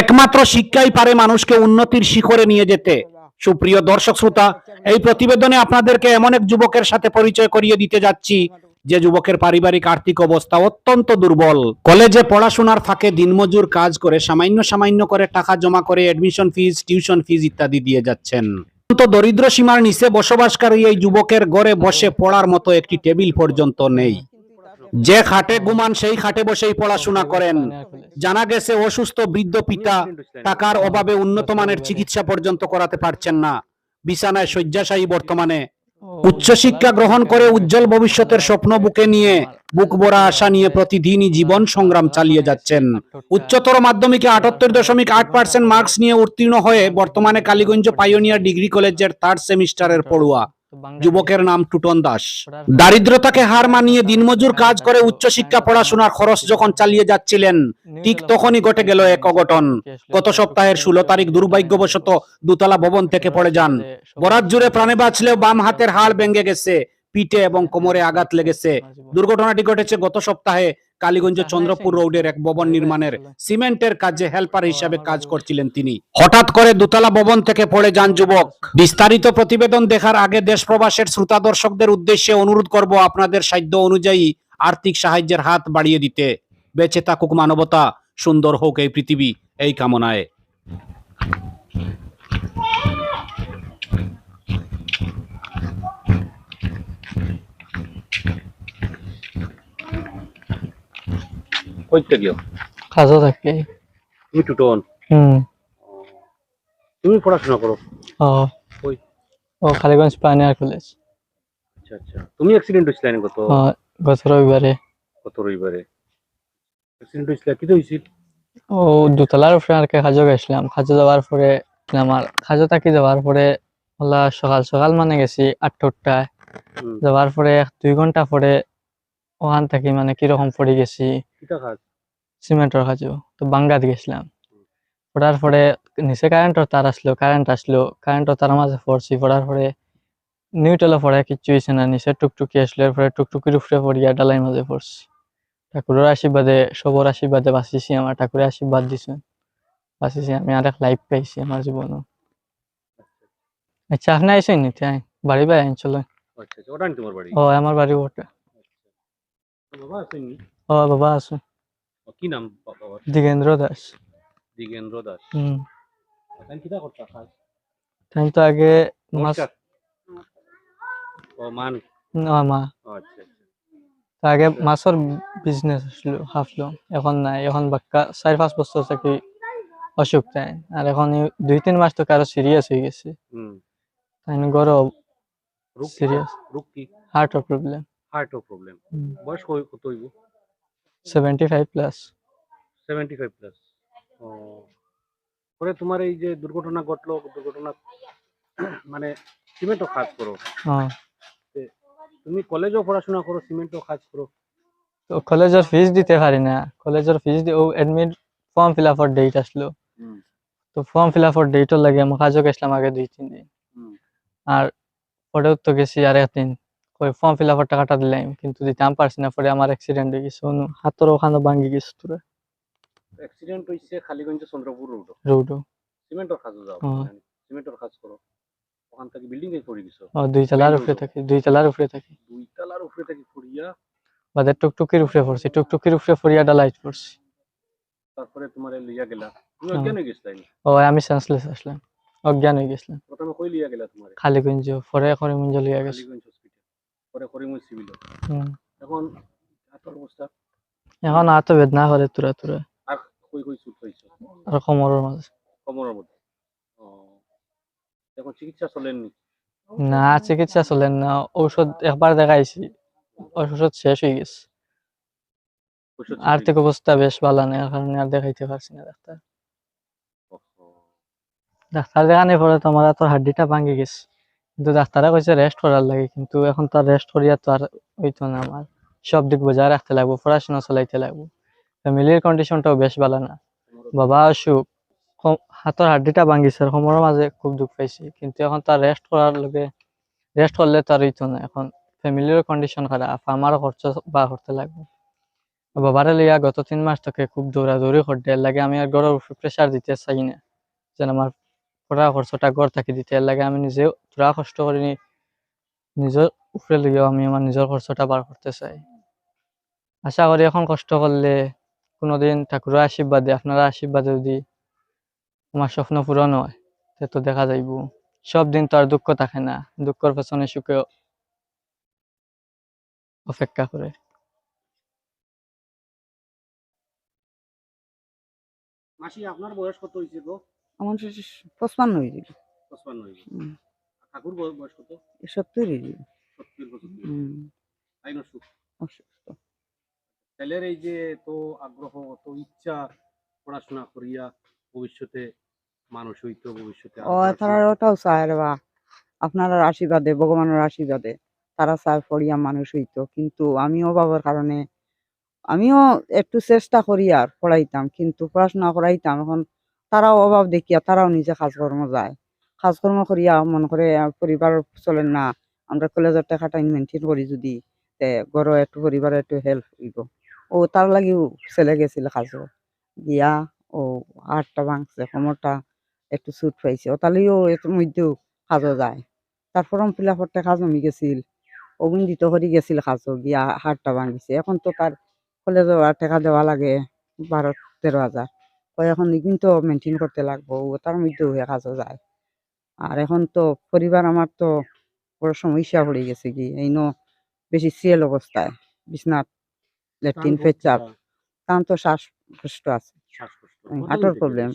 একমাত্র শিক্ষাই পারে মানুষকে উন্নতির শিখরে নিয়ে যেতে। সুপ্রিয় দর্শক শ্রোতা, এই প্রতিবেদনে আপনাদেরকে এমন এক যুবকের সাথে পরিচয় করিয়ে দিতে যাচ্ছি, যে যুবকের পারিবারিক আর্থিক অবস্থা অত্যন্ত দুর্বল। কলেজে পড়াশোনার ফাঁকে দিনমজুর কাজ করে সামান্য সামান্য করে টাকা জমা করে এডমিশন ফিজ টিউশন ফিজ ইত্যাদি দিয়ে যাচ্ছেন। অত্যন্ত দরিদ্র সীমার নিচে বসবাসকারী এই যুবকের ঘরে বসে পড়ার মতো একটি টেবিল পর্যন্ত নেই। যে খাটে ঘুমান, সেই খাটে বসেই পড়াশোনা করেন। জানা গেছে, অসুস্থ বৃদ্ধ পিতা টাকার অভাবে উন্নত মানের চিকিৎসা পর্যন্ত করাতে পারছেন না। বিছানায় শয্যাশায়ী বর্তমানে। উচ্চশিক্ষা গ্রহণ করে উজ্জ্বল ভবিষ্যতের স্বপ্ন বুকে নিয়ে বুক ভরা আশা নিয়ে প্রতিদিনই জীবন সংগ্রাম চালিয়ে যাচ্ছেন। উচ্চতর মাধ্যমিকে আটাত্তর দশমিক আট পার্সেন্ট মার্কস নিয়ে উত্তীর্ণ হয়ে বর্তমানে কালীগঞ্জ পাইওনিয়ার ডিগ্রি কলেজের থার্ড সেমিস্টারের পড়ুয়া। যুবকের নাম টুটন দাস। দারিদ্রতাকে হার মানিয়ে দিনমজুর কাজ করে উচ্চশিক্ষা পড়াশোনার খরচ যখন চালিয়ে যাচ্ছিলেন ঠিক তখনই ঘটে গেল এক অঘটন। গত সপ্তাহের ষোলো তারিখ দুর্ভাগ্যবশত দুতলা ভবন থেকে পড়ে যান। বরাত জুড়ে প্রাণে বাঁচলেও বাম হাতের হাড় ভেঙে গেছে পিঠে এবং কোমরে আঘাত লেগেছে। দুর্ঘটনাটি ঘটেছে গত সপ্তাহে কালীগঞ্জ চন্দ্রপুর রোডের এক ভবন নির্মাণের সিমেন্টের কাজে হেল্পার হিসাবে কাজ করছিলেন তিনি। হঠাৎ করে দোতলা ভবন থেকে পড়ে যান যুবক। বিস্তারিত প্রতিবেদন দেখার আগে দেশ প্রবাসের শ্রোতা দর্শকদের উদ্দেশ্যে অনুরোধ করব আপনাদের সাধ্য অনুযায়ী আর্থিক সাহায্যের হাত বাড়িয়ে দিতে। বেঁচে থাকুক মানবতা সুন্দর হোক এই পৃথিবী এই কামনায়। কইতে গিয়ে কাজও থাকে। তুমি টুটন হুম। তুমি পড়াশোনা করো। ও। ওই। ও কালীগঞ্জ পানিয়ার কলেজ আচ্ছা আচ্ছা। তুমি অ্যাক্সিডেন্ট হয়েছিল না গত? রবিবারে। গত রবিবারে। অ্যাক্সিডেন্ট হয়েছিল কি তো ও দুতলার উপরে আর কাজও গেছিলাম। কাজও যাওয়ার পরে আমার কাজও থাকি যাওয়ার পরে সকাল সকাল মানে গেছি আটটায় হুম, যাওয়ার পরে এক দুই ঘণ্টা পরে ওখান থাকি মানে কীরকম পড়ে গেছি? সিমেন্টের কাজও তো বাঙ্গাত গেছিলাম। পড়ার পরে নিচে কারেন্টের তার আসলো কারেন্ট আসলো কারেন্টের তার মাঝে পড়ছি। পড়ার পরে নিউটেলে পড়ে কিচ্ছু হয়েছে না। নিচে টুকটুকি আসলো এরপরে টুকটুকির উপরে পড়িয়া ডালাই মাঝে পড়ছি। ঠাকুরের আশীর্বাদে সবর আশীর্বাদে বাঁচিছি আমার ঠাকুরের আশীর্বাদ দিছে। বাঁচিছি আমি আরেক লাইফ পাইছি আমার জীবনে। আচ্ছা আপনি আইসেন নিতে আয় বাড়ি বাই আইন চলো। আচ্ছা আচ্ছা ও আমার বাড়ি ওটা বাবা আসেনি ও বাবা আছে। কি নাম বা- বাবার দিগেন্দ্র দাস। দিগেন্দ্র দাস। হম। তাই কিটা করতা কাজ তাই তো আগে মাস। ও মান? না মা। আচ্ছা আচ্ছা। আগে মাছের বিজনেস আসলো হাফলো এখন নাই এখন বাক্কা চার পাঁচ বছর থাকি অসুখ তাই। আর এখন দুই তিন মাস তো কারও সিরিয়াস হয়ে গেছে। হুম। তাই গরম? সিরিয়াস হার্টের প্রবলেম হার্টও প্রবলেম বয়স কত হইব? Seventy five plus seventy five plus ও। পরে তোমার এই যে দুর্ঘটনা ঘটলো দুর্ঘটনা মানে সিমেন্টও কাজ করো। হ্যাঁ। তুমি কলেজেও পড়াশোনা করো সিমেন্টও কাজ করো। তো কলেজের ফিস দিতে পারি না। কলেজের ফিস দিয়ে ও এডমিট ফর্ম ফিল আপের ডেট আসলো। তো ফর্ম ফিল আপের ডেটও লাগে আমি কাজও গেছিলাম আগে দুই তিন দিন। আর পরেও তো গেছি আর একদিন কই ফর্ম ফিল আপের টাকাটা দিলাম কিন্তু দিতাম পারছি না পরে আমার অ্যাক্সিডেন্ট হয়ে গেছে হাতের ওখানে ভাঙ্গি গেছে তোরা অ্যাক্সিডেন্ট হইছে খালিগঞ্জ চন্দ্রপুর রোড রোডও সিমেন্টর কাজও যাও। সিমেন্টর কাজ করো। ওখান থেকে বিল্ডিং এ পড়ে গেছো। ও দুই তলার উপরে থাকি দুই তলার উপরে থাকি। দুই তলার উপরে থেকে পড়িয়া। বাদে টুকটুকির উপরে পড়ছি টুকটুকির উপরে পড়িয়া ডালাইট পড়ছি তারপরে তোমার লইয়া গেলা। তুমি। অজ্ঞান হয়ে গেছিলা নি? ও আমি সেন্সলেস আসলাম। অজ্ঞান হয়ে গেছিলাম। প্রথমে কই লিয়া গেলা তোমার? খালিগঞ্জ পরে এখন মঞ্জ লিয়া গেছে। খালিগঞ্জ পরে করিমগঞ্জ সিভিল এখন হাতের অবস্থা। এখন হাত বেদনা করে তুরা তুরা। আর কই কই চুট হইছে আর কোমরের মাঝে কোমরের মধ্যে। এখন চিকিৎসা চলেননি? না চিকিৎসা চলেন না। ঔষধ একবার দেখাইছি। ঔষধ শেষ হয়ে গেছে। আর্থিক অবস্থা বেশ ভালো নেই কারণে আর দেখাইতে পারছি না ডাক্তার। ডাক্তার দেখানোর পরে তোমার তোর হাড্ডিটা ভাঙি গেছে। কিন্তু ডাক্তারে কইছে রেস্ট করার লাগে, কিন্তু এখন তো রেস্ট করিয়া তো আর হইতো না আমার। সব দিক বজায় রাখতে লাগবো, পড়াশোনা চালাইতে লাগবো। ফ্যামিলির কন্ডিশনটাও বেশ ভালো না। বাবা অসুখ হাতের হাড্ডিটা ভাঙিছে সময়ের মাঝে খুব দুঃখ পাইছি, কিন্তু এখন তার রেস্ট করার লগে রেস্ট করলে তো আর হইতো না। এখন ফ্যামিলির কন্ডিশন খারাপ, আমারও খরচ বা করতে লাগবে। বাবারে লইয়া গত তিন মাস থেকে খুব দৌড়াদৌড়ি করতে লাগে আমি আর উপর প্রেশার দিতে চাই না। যেন আমার পড়া খরচটা ঘর থাকি দিতে লাগে। আমি নিজে পুরা কষ্ট করিনি নিজের উপরে লইয়াও আমি আমার নিজের খরচটা বার করতে চাই। আশা করি এখন কষ্ট করলে কোনোদিন ঠাকুরের আশীর্বাদে আপনারা আশীর্বাদে যদি আমার স্বপ্ন পূরণ হয় তে তো দেখা যাইব। সব দিন তো আর দুঃখ থাকে না। দুঃখের পেছনে সুখে অপেক্ষা করে মাসি আপনার বয়স কত হয়েছে গো? আমার পঁচপান্ন হয়েছিল পঁচপান্ন হয়েছে হুম। ঠাকুর বয়স কত? সত্তর হয়েছিল সত্তর বছর। তাই না অসুস্থ। ছেলের এই যে তো আগ্রহ তো ইচ্ছা পড়াশোনা করিয়া ভবিষ্যতে মানুষ হইতো ভবিষ্যতে ও তারা ওটাও চায় বা আপনার আশীর্বাদে ভগবানের আশীর্বাদে তারা চায় পড়িয়া মানুষ হইতো। কিন্তু আমিও বাবার কারণে আমিও একটু চেষ্টা করি আর পড়াইতাম। কিন্তু পড়াশোনা করাইতাম এখন তারাও অভাব দেখিয়া তারাও নিজে কাজকর্ম যায়। কাজকর্ম করিয়া মনে করে পরিবার চলেন না, আমরা কলেজের টাকাটা মেনটেন করি যদি ঘরও একটু পরিবারে একটু হেল্প হইব। ও তার লাগিও ছেলে গেছিল কাজও গিয়া ও হাড়টা ভাঙছে কোমরটা একটু ছুট পাইছে। ও তাহলেও এর মধ্যেও কাজও যায়। তার ফর্ম ফিল আপর টাকা জমি গেছিল। অগুন দিত করি গেছিল কাজও গিয়া হাড়টা ভাঙিছে এখন তো তার কলেজে টাকা দেওয়া লাগে বারো তেরো হাজার। তো এখন কিন্তু মেনটেন করতে লাগবো ও তার মধ্যেও হয়ে কাজও যায়। আর এখন তো পরিবার আমার তো বড় সমস্যা পড়ে গেছে কি এই ন বেশি সিরিয়াল অবস্থায় বিছনাথ ল্যাট্রিন পেচাপ তার তো শ্বাসকষ্ট আছে। শ্বাসকষ্ট। প্রবলেম?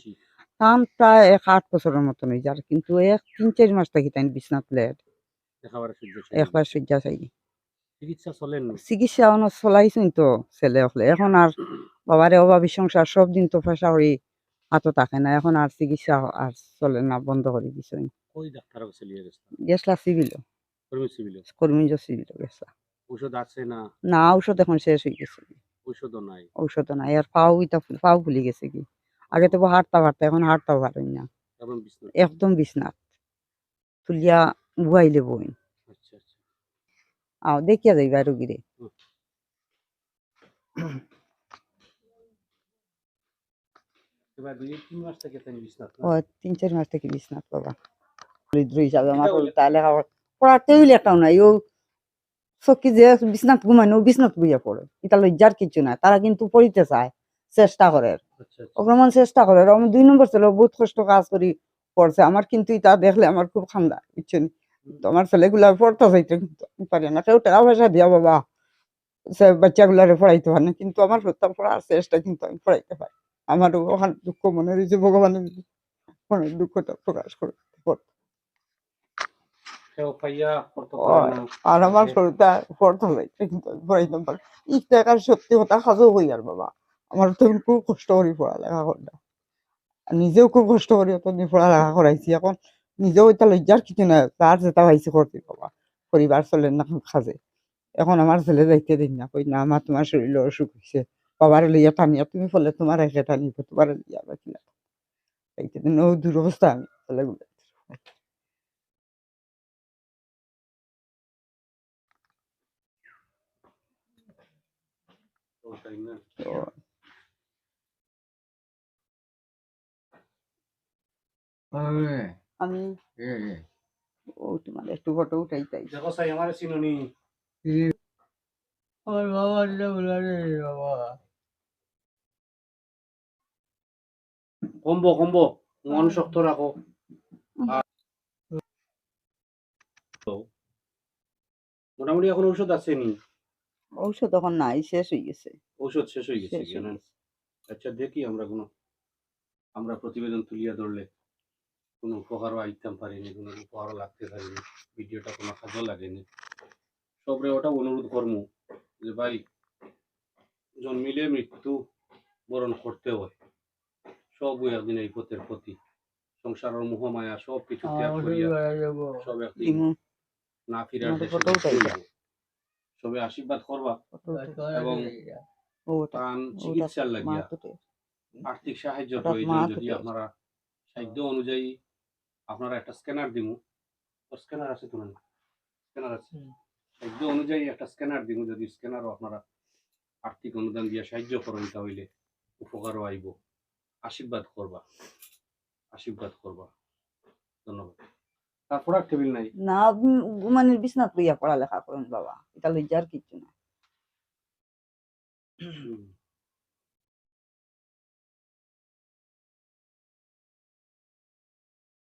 তার প্রায় এক আট বছরের মতন হয়ে যার কিন্তু এক তিন চার মাস থাকি তাই বিছনাথ প্লেট একেবারে শয্যা চাই। চিকিৎসা চলেন চিকিৎসা অনেক চলাইছুন তো ছেলে হলে। এখন আর বাবারে অভাবী সংসার সব দিন তো পয়সা করি হাতও থাকে না। এখন আর চিকিৎসা আর চলে না বন্ধ করে ডাক্তার গেছে গেছলা সিভিল। কর্মী সিভিল? কর্মীজ সিভিল গেছলা। ঔষধ আছে না? না ঔষধ এখন শেষ হয়ে গেছে। ঔষধও নাই? ঔষধ নাই। আর পাও পাও ফুলি গেছে কি? আগে তো হাঁটতা পারতা এখন হাঁটতাও পারেন না। বিছনা একদম বিছনাথ তুলিয়া বুয়াইলে বইন আও দেখিয়া যাইবা রুগীরে। এবার তিন মাস থেকে তাই বিছনা ও তিন চার মাস থেকে বিছনাথ বাবা। দরিদ্র হিসাবে আমার তাহলে পড়ার টেবিল একটাও নাই ও চকি যে বিছনাথ ঘুমায় ও বিছনাথ বুঝে পড়ে। এটা লজ্জার কিছু নাই তারা কিন্তু পড়িতে চায় চেষ্টা করে। আচ্ছা আচ্ছা। অগ্রমণ চেষ্টা করে আমার দুই নম্বর ছেলে বহুত কষ্ট কাজ করি পড়ছে। আমার কিন্তু এটা দেখলে আমার খুব খান্দা বুঝছেন আমার ছেলেগুলা পড়তে চাইতে কিন্তু আমি পারি না। কেউ টাকা পয়সা দিয়া বাবা। সে বাচ্চাগুলারে পড়াইতে পারে না কিন্তু আমার সত্য পড়ার চেষ্টা কিন্তু আমি পড়াইতে পারি। আমার ওখানে দুঃখ মনে হয়েছে ভগবানের মনের দুঃখটা প্রকাশ করে কেউ পাইয়া করতে ও, আর আমার শরীরটা পড়তে চাইতে কিন্তু আমি পড়াইতে পারি ই সত্যি কথা খাজো হই আর বাবা। আমার তো খুব কষ্ট করি পড়ালেখা করা আর নিজেও খুব কষ্ট করি অতদিন পড়ালেখা করাইছি। এখন নিজেও এটা লজ্জার কিছু না তার যেটা পাইছে করতে বাবা, পরিবার চলে না খাজে এখন আমার ছেলে যাইতে দিন না, কই না, আমার তোমার শরীর অসুখ হয়েছে বাবার লইয়া টানিয়া তুমি ফলে তোমার একে টানিব তোমার লইয়া বাকিলা যাইতে দিন ও দুরবস্থা আমি ছেলেগুলো না তো আমি ও তোমার একটু ফটো উঠাই তাই। দেখো সাই আমার চিনুনি আমার বাবা বাবা। কমবো কমবো মন শক্ত রাখো। মোটামুটি এখন ঔষধ আসেনি ঔষধ এখন নাই শেষ হয়ে গেছে। ঔষধ শেষ হয়ে গেছে। আচ্ছা দেখি আমরা কোনো আমরা প্রতিবেদন তুলিয়া ধরলে। কোনো উপকারও আইতাম পারিনি কোনো উপকারও লাগতে পারিনি ভিডিওটা কোনো কাজও লাগেনি। সবরে ওটা অনুরোধ করমু যে ভাই জন্মিলে মৃত্যু বরণ করতে হয়। সব ওই একদিন এই পথের প্রতি সংসারের মোহ মায়া সব কিছু ত্যাগ করিয়া সব একদিন না ফিরার। সবে আশীর্বাদ করবা। এবং প্রাণ চিকিৎসার লাগিয়া আর্থিক সাহায্য প্রয়োজন যদি আপনারা সাধ্য অনুযায়ী আপনারা একটা স্ক্যানার দিমু। স্ক্যানার আছে তো স্ক্যানার আছে। সাধ্য অনুযায়ী একটা স্ক্যানার দিমু যদি স্ক্যানারও আপনারা আর্থিক অনুদান দিয়ে সাহায্য করুন তাহলে উপকারও আইব। আশীর্বাদ করবা। আশীর্বাদ করবা। ধন্যবাদ। তারপর আর টেবিল নাই। না ঘুমানির বিছনাত লইয়া পড়ালেখা করুন বাবা। এটা লজ্জার কিচ্ছু না।